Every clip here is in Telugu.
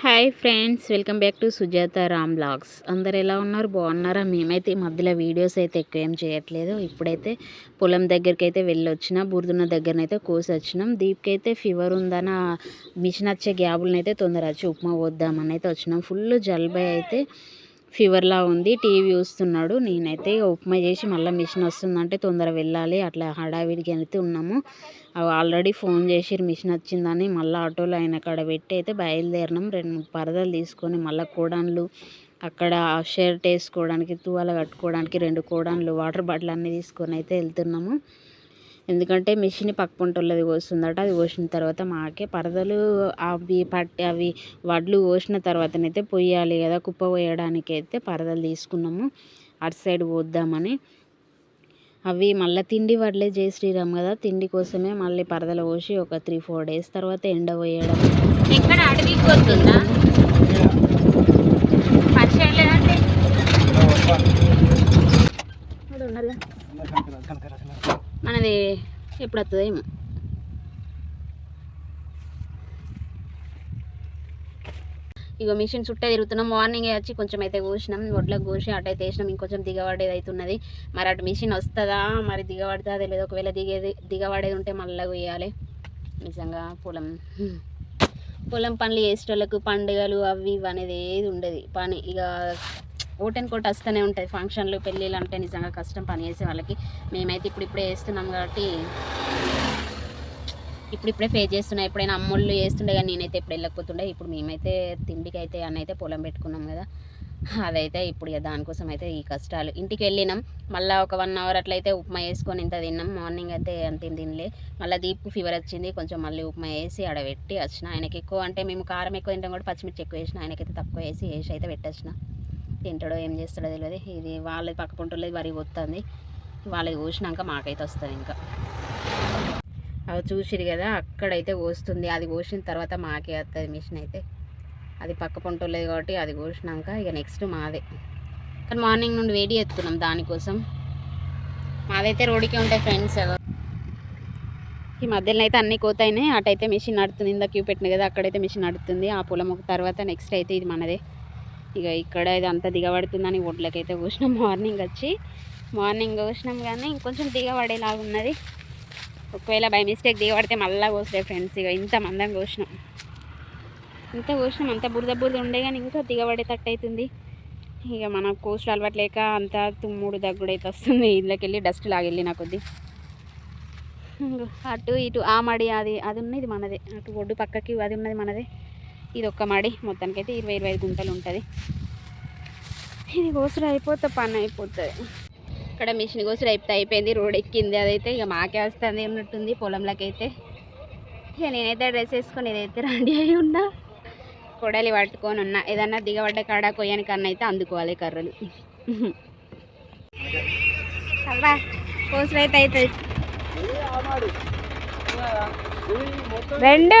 Hi friends welcome back to Sujatha Ram blogs అందరు ఎలా ఉన్నారు? బాగున్నారా? మేమైతే ఈ మధ్యలో వీడియోస్ అయితే ఎక్కువ ఏం చేయట్లేదు. ఇప్పుడైతే పొలం దగ్గరికి అయితే వెళ్ళొచ్చినా వచ్చిన బురదున్న దగ్గరనైతే కోసి వచ్చినాం దీప్కి అయితే ఫీవర్ ఉందన్న మిషన్ వచ్చే గ్యాబులను అయితే తొందర వచ్చి ఉప్మా వద్దామని అయితే వచ్చినాం. ఫుల్ జల్బై అయితే ఫీవర్లా ఉంది. టీవీ చూస్తున్నాడు. నేనైతే ఉప్మా చేసి మళ్ళీ మిషన్ వస్తుందంటే తొందర వెళ్ళాలి. అట్లా హడావిడికి వెళ్తూ ఉన్నాము. ఆల్రెడీ ఫోన్ చేసి మిషన్ వచ్చిందని. మళ్ళీ ఆటోలో ఆయన కాడ పెట్టి అయితే బయలుదేరినాం. రెండు మూడు పరదలు తీసుకొని మళ్ళీ కోడాన్లు అక్కడ షర్ట్ వేసుకోవడానికి తువాల కట్టుకోవడానికి రెండు కోడాన్లు వాటర్ బాటిల్ అన్నీ తీసుకొని అయితే వెళ్తున్నాము. ఎందుకంటే మిషన్ పక్కంటోళ్ళది కోస్తుందట అది కోసిన తర్వాత మాకే పరదలు అవి పట్టి అవి వడ్లు కోసిన తర్వాతనైతే పొయ్యాలి కదా కుప్ప పోయడానికి అయితే పరదలు తీసుకున్నాము. అటు సైడ్ పోద్దామని. అవి మళ్ళీ తిండి వడ్లే జయ శ్రీరామ్ కదా తిండి కోసమే మళ్ళీ పరదలు పోసి ఒక త్రీ ఫోర్ డేస్ తర్వాత ఎండ పోయడం. ఎక్కడ అడవికి పోతుందా మనది ఎప్పుడు వస్తుందో ఏమో. ఇగో మిషన్ చుట్టే తిరుగుతున్నాం. మార్నింగ్ వచ్చి కొంచెం అయితే కోసినాం. ఒడ్లకు కోసి అటైతే వేసినాం. ఇంకొంచెం దిగబడేది అవుతున్నది మరి అటు మిషన్ వస్తుందా? మరి దిగబడుతుందా తెలియదు ఒకవేళ దిగేది దిగబడేది ఉంటే మళ్ళీ కొయ్యాలి. నిజంగా పొలం పొలం పనులు చేసేటోళ్ళకు పండుగలు అవి ఇవి అనేది ఏది ఉండదు. పని ఇక ఓటెన్ కోట వస్తూనే ఉంటుంది ఫంక్షన్లు పెళ్ళిళ్ళు అంటే నిజంగా కష్టం పని చేసే వాళ్ళకి. మేమైతే ఇప్పుడు ఇప్పుడే వేస్తున్నాం కాబట్టి ఇప్పుడు ఇప్పుడే పే చేస్తున్నా. ఎప్పుడైనా అమ్మోళ్ళు చేస్తుండే కానీ నేనైతే ఇప్పుడు వెళ్ళకపోతుండే. ఇప్పుడు మేమైతే తిండికి అయితే అన్న అయితే పొలం పెట్టుకున్నాం కదా. అదైతే ఇప్పుడు ఇక దానికోసం అయితే ఈ కష్టాలు. ఇంటికి వెళ్ళినాం. మళ్ళీ ఒక వన్ అవర్ అట్లయితే ఉప్మా వేసుకొని ఇంత తిన్నాం. మార్నింగ్ అయితే అంత తినలే. మళ్ళీ దీప్కు ఫీవర్ వచ్చింది. కొంచెం మళ్ళీ ఉప్మా వేసి ఆడ పెట్టి వచ్చిన. ఆయనకి ఎక్కువ అంటే మేము కారం ఎక్కువ తింటాం కూడా పచ్చిమిర్చి ఎక్కువ వేసిన. ఆయనకైతే తక్కువ వేసి వేసి అయితే పెట్టొచ్చిన. తింటాడో ఏం చేస్తాడో తెలియదు ఇది వాళ్ళది పక్క పొంటలేదు వరి వస్తుంది వాళ్ళది కోసినాక మాకైతే వస్తుంది ఇంకా. అవి చూసిరు కదా అక్కడైతే కోస్తుంది. అది కోసిన తర్వాత మాకే వస్తుంది మిషన్ అయితే. అది పక్క పొంటలేదు కాబట్టి అది కోసినాక ఇక నెక్స్ట్ మాదే. కానీ మార్నింగ్ నుండి వేడి ఎత్తుకున్నాం దానికోసం. మాదైతే రోడ్డుకే ఉంటాయి ఫ్రెండ్స్ ఈ మధ్యలో అయితే అన్ని కోతాయినాయి అటైతే మిషన్ నడుతుంది. ఇందా క్యూ పెట్టిన కదా అక్కడైతే మిషన్ నడుతుంది. ఆ పొలం ఒక తర్వాత నెక్స్ట్ అయితే ఇది మనదే. ఇక ఇక్కడ ఇది అంత దిగబడుతుందని ఒడ్లకైతే కూసినాం మార్నింగ్ వచ్చి మార్నింగ్ కోసినాం కానీ ఇంకొంచెం దిగబడేలాగా ఉన్నది. ఒకవేళ బై మిస్టేక్ దిగబడితే మళ్ళీ కోసలే ఫ్రెండ్స్ ఇక ఇంత మందం కోసినాం ఇంత కోసినాం అంత బురద బురద ఉండే కానీ ఇంకా దిగబడేటట్టు అవుతుంది ఇక మన కోసులు అలవాట్లేక అంత తుమ్ముడు దగ్గుడైతే వస్తుంది. ఇంట్లోకి వెళ్ళి డస్ట్ లాగెళ్ళిన నా కొద్ది అటు ఇటు ఆ మడి అది అది ఉన్నది మనదే. అటు ఒడ్డు పక్కకి అది ఉన్నది మనదే. ఇది ఒక్క మడి. మొత్తానికైతే ఇరవై ఇరవై ఐదు గుంటలు ఉంటుంది. ఇది కోసులు అయిపోతే పని అయిపోతుంది. ఇక్కడ మిషన్ కోసులు అయిపోతే అయిపోయింది. రోడ్ ఎక్కింది. అదైతే ఇక మాకే వస్తుంది ఏమన్నట్టుంది పొలంలోకి అయితే ఇక నేనైతే డ్రెస్ వేసుకొని ఇదైతే రెడీ అయి ఉన్నా. కొడలి పట్టుకొని ఉన్నా. ఏదన్నా దిగబడ్డ కాడ కొయ్యని కన్నా అయితే అందుకోవాలి కర్రలు. కోసులు అయితే అవుతుంది రెండు.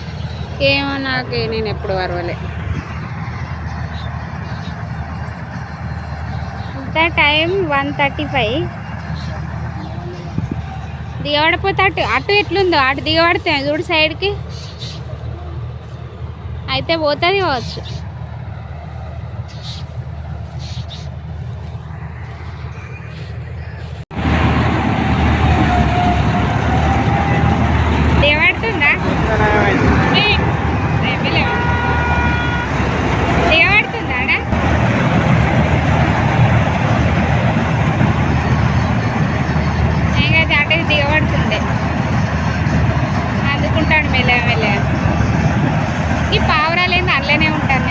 ఏమో నాకు నేను ఎప్పుడు వరవలే the time one thirty five. దిగబడిపోతే అటు అటు ఎట్లుందో అటు దిగబడితే చూడు సైడ్కి. అయితే పోతుంది కావచ్చు దిగబడుతుందా ఏ, రేపేలేవా? దిగబడుతుందా ఆడ? నేనైతే అటే దిగబడుతుండే అందుకుంటాడు మెల్ల మెల్ల ఈ పావురాలు ఏంది అట్లనే ఉంటాను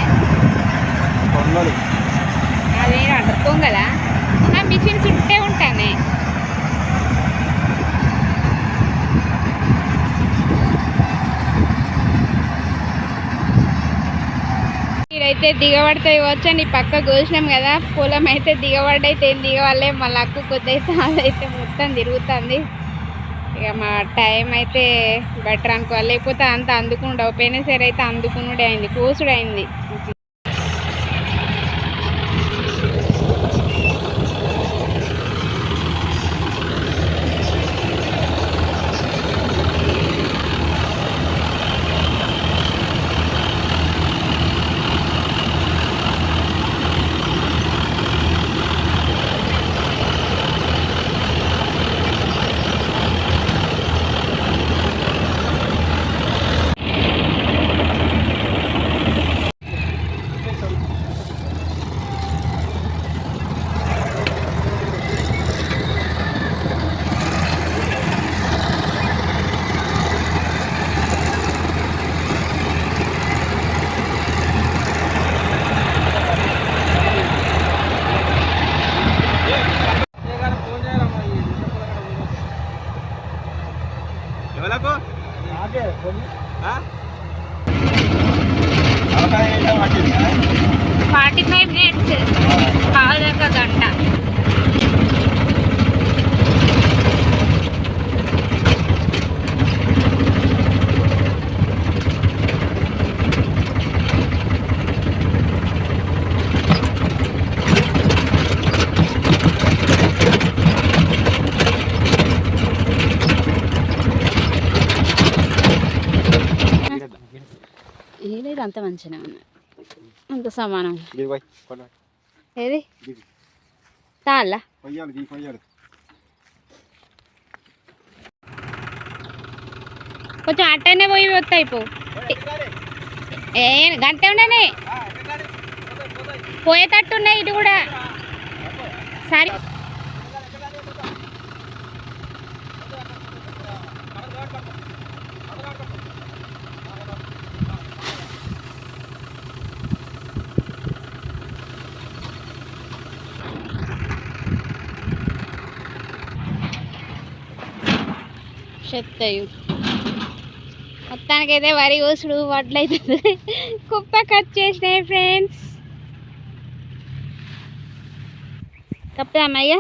అదే అడుక్కోం కదా ఆ మిషన్ చుట్టే ఉంటానే అయితే దిగబడతాయి వచ్చండి పక్క కోసినాం కదా. పొలం అయితే దిగబడైతే ఏం దిగవాలే మళ్ళీ అక్కు కొద్దైతే అయితే అదైతే మొత్తం తిరుగుతుంది. ఇక మా టైం అయితే బెటర్ అనుకోవాలి. లేకపోతే అంత అందుకుండా పోయినా సరే అయితే అందుకునుడే అయింది కోసుడు అయింది ఫార్టీ ఫైవ్ గంట. ఏ అంత మంచిగా ఉన్నాయి అంత సమానం ఏది. తాళ్ళ కొంచెం అట్టనే పోయి వస్తాయి పో ఏ గంట ఉండని. పోయేటట్టున్నాయి ఇటు కూడా. సరే. చెప్తాయి మొత్తానికైతే వరి కోసుడు వడ్లు అవుతుంది కుప్ప కట్ చేసినాయి ఫ్రెండ్స్. కప్తా అమ్మయ్య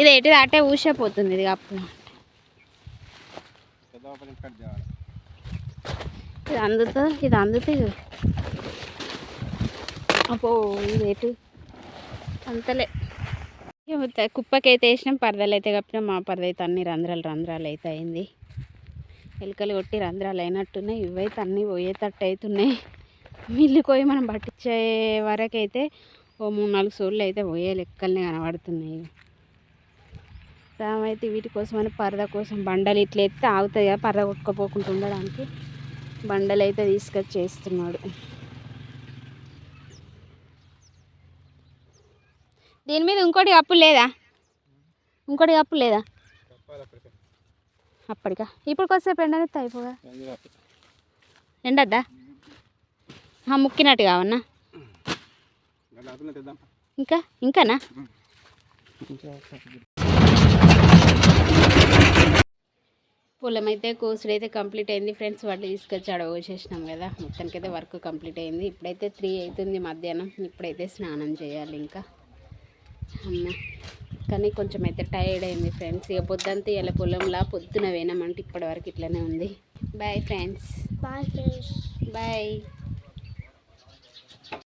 ఇది ఎటు అటే ఊసపోతుంది ఇది కప్పు. ఇది అందుతా ఇది అందుతే అపో రేటు అంతలే. కుప్పకైతే వేసినాం పరదలు అయితే కప్పినాం మా పరద అయితే అన్ని రంధ్రాలు రంధ్రాలు అయితే అయింది. ఎలుకలు కొట్టి రంధ్రాలు అయినట్టున్నాయి ఇవైతే అన్నీ పోయేటట్టు అవుతున్నాయి మిల్లు పోయి మనం పట్టించే వరకైతే ఓ మూడు నాలుగు సోళ్ళు అయితే పోయే లెక్కలనే కనబడుతున్నాయి రామైతే వీటి కోసమని పరద కోసం బండలు ఇట్లా ఎత్తే ఆగుతాయి కదా పరద కొట్టుకోపోకుండా ఉండడానికి. బండలు అయితే తీసుకొచ్చి చేస్తున్నాడు దీని మీద ఇంకోటి కప్పు లేదా? ఇంకోటి కప్పు లేదా? అప్పటికా? ఇప్పుడు కొద్దిసేపు ఎండనెత్తే అయిపోగా? ఎండద్దా? ముక్కినట్టు కావన్నా? ఇంకా? ఇంకానా? పొలం అయితే కోసుడు అయితే కంప్లీట్ అయింది. ఫ్రెండ్స్ వాళ్ళు తీసుకొచ్చి అడవ చేసినాం కదా. మొత్తానికైతే వర్క్ కంప్లీట్ అయింది. ఇప్పుడైతే త్రీ అవుతుంది మధ్యాహ్నం. ఇప్పుడైతే స్నానం చేయాలి ఇంకా. అమ్మ. కానీ కొంచెం అయితే టైర్డ్ అయింది ఫ్రెండ్స్ ఇక పొద్దంతా ఇలా పొలంలా పొద్దున వేనామంటే ఇప్పటి వరకు ఇట్లనే ఉంది. Bye friends bye friends bye